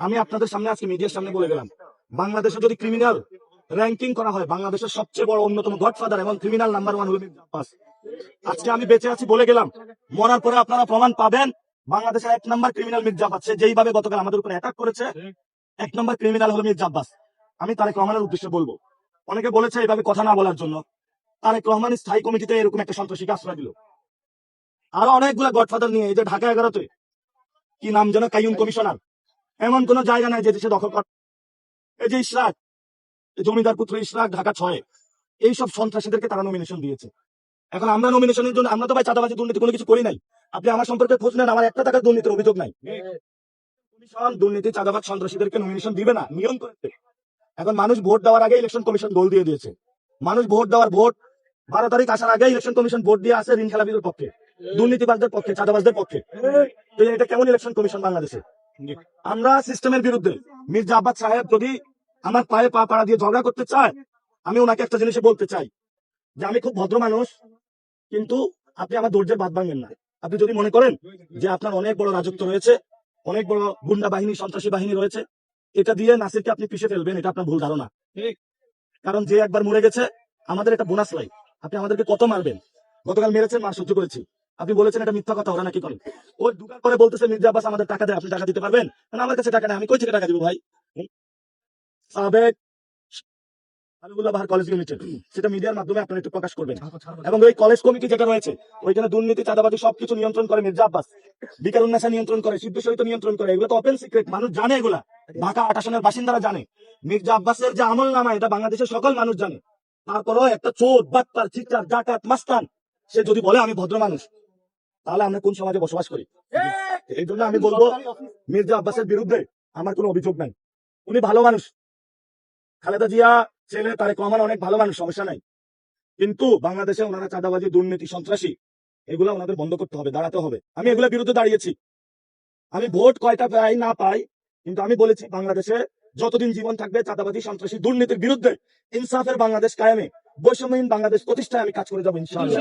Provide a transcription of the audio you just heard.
আমি আপনাদের সামনে আজকে মিডিয়ার সামনে বলে গেলাম। বাংলাদেশে যদি ক্রিমিনাল র্যাঙ্কিং করা হয়, বাংলাদেশের সবচেয়ে বড় অন্যতম গডফাদার এবং ক্রিমিনাল নাম্বার ওয়ান হলো আজকে আমি বেঁচে আছি বলে গেলাম। মরার পরে আপনারা প্রমাণ পাবেন, বাংলাদেশের এক নম্বর ক্রিমিনাল মির্জা সে যেইভাবে গতকাল আমাদের উপর অ্যাটাক করেছে, এক নম্বর ক্রিমিনাল হলো মির্জা আব্বাস। আমি তারেক রহমানের উদ্দেশ্যে বলব, অনেকে বলেছে এইভাবে কথা না বলার জন্য। তারেক রহমান স্থায়ী কমিটিতে এরকম একটা সন্ত্রাসীকে আশ্রয় দিল আরও অনেকগুলো গডফাদার নিয়ে, এই যে ঢাকা এগারোতে, কি নাম যেন কাইম কমিশনার এমন কোন জায়গা নাই যে দেশে দখল কর এই যে ইশরাক জমিদার পুত্র ইশরাক, ঢাকা ছয় এইসব সন্ত্রাসীদেরকে তারা নমিনেশন দিয়েছে। এখন আমরা নমিনেশনের জন্য আমরা তো ভাই চাঁদাবাজি, দুর্নীতি কোনো কিছু করি নাই। আপনি আমার সম্পর্কে খোঁজ নেন, আমার একটা টাকার দুর্নীতির অভিযোগ নাই। কমিশন, দুর্নীতি, চাঁদাবাজ সন্ত্রাসীদেরকে নমিনেশন দিবে না, নিয়ম করতে এখন মানুষ ভোট দেওয়ার আগে ইলেকশন কমিশন গোল দিয়ে দিয়েছে। মানুষ ভোট দেওয়ার ভোট বারো তারিখ আসার আগে ইলেকশন কমিশন ভোট দিয়ে আসে ঋণ খেলাপিদের পক্ষে, দুর্নীতিবাজদের পক্ষে, চাঁদাবাজদের পক্ষে। এটা কেমন ইলেকশন কমিশন বাংলাদেশে? আমরা সিস্টেমের বিরুদ্ধে মির্জা আব্বাস সাহেব যদি আমার পায়ে পা পাড়া দিয়ে ঝগড়া করতে চায়, আমি ওনাকে একটা জিনিস বলতে চাই যে আমি খুব ভদ্র মানুষ, কিন্তু আপনি আমার ধৈর্যের বাদ ভাঙবেন না। আপনি যদি মনে করেন যে আপনার অনেক বড় রাজত্ব রয়েছে, অনেক বড় গুন্ডা বাহিনী, সন্ত্রাসী বাহিনী রয়েছে, এটা দিয়ে নাসিরকে আপনি পিছিয়ে ফেলবেন, এটা আপনার ভুল ধারণা। কারণ যে একবার মরে গেছে, আমাদের এটা বোনাস লাই আপনি আমাদেরকে কত মারবেন? গতকাল মেরেছেন মার সহ্য করেছি। আপনি বলেছেন এটা মিথ্যা কথা ওরা নাকি করে। ওই ঢুকার পরে বলতেছে মির্জা আব্বাস আমাদের টাকা দেয় আপনি টাকা দিতে পারবেন? না আমার কাছে টাকা নেই আমি কই থেকে টাকা দিব ভাই? সাবেক কলেজ লিমিটেড সেটা মিডিয়ার মাধ্যমে আপনারা একটু প্রকাশ করবেন। এবং ওই কলেজ কমিটি যেটা রয়েছে ওইখানে দুর্নীতি চাঁদাবাজি সবকিছু নিয়ন্ত্রণ করে মির্জা আব্বাস। বিকার উন্নাসা নিয়ন্ত্রণ করে সিদ্ধ সহিত নিয়ন্ত্রণ করে এগুলো তো ওপেন সিক্রেট মানুষ জানে এগুলা। ঢাকা আটাশনের বাসিন্দারা জানে। মির্জা আব্বাসের যে আমল নামা এটা বাংলাদেশের সকল মানুষ জানে। তারপরও একটা চোর বাটপার চিচার ডাকাত মাস্তান সে যদি বলে আমি ভদ্র মানুষ তাহলে আমরা কোন সমাজে বসবাস করি? এই জন্য আমি বলব মির্জা আব্বাসের বিরুদ্ধে আমার কোনো অভিযোগ নাই। উনি ভালো মানুষ। খালেদা জিয়া ছেলে তারেক রহমান অনেক ভালো মানুষ সমস্যা নাই। কিন্তু বাংলাদেশে ওনারা চাঁদাবাজি দুর্নীতি সন্ত্রাসী এগুলো ওনাদের বন্ধ করতে হবে দাঁড়াতে হবে। আমি এগুলোর বিরুদ্ধে দাঁড়িয়েছি। আমি ভোট কয়টা পাই না পাই কিন্তু আমি বলেছি বাংলাদেশে যতদিন জীবন থাকবে চাঁদাবাজি সন্ত্রাসী দুর্নীতির বিরুদ্ধে ইনসাফের বাংলাদেশ কায়েমে বৈষম্যহীন বাংলাদেশ প্রতিষ্ঠায় আমি কাজ করে যাব ইনশাআল্লাহ।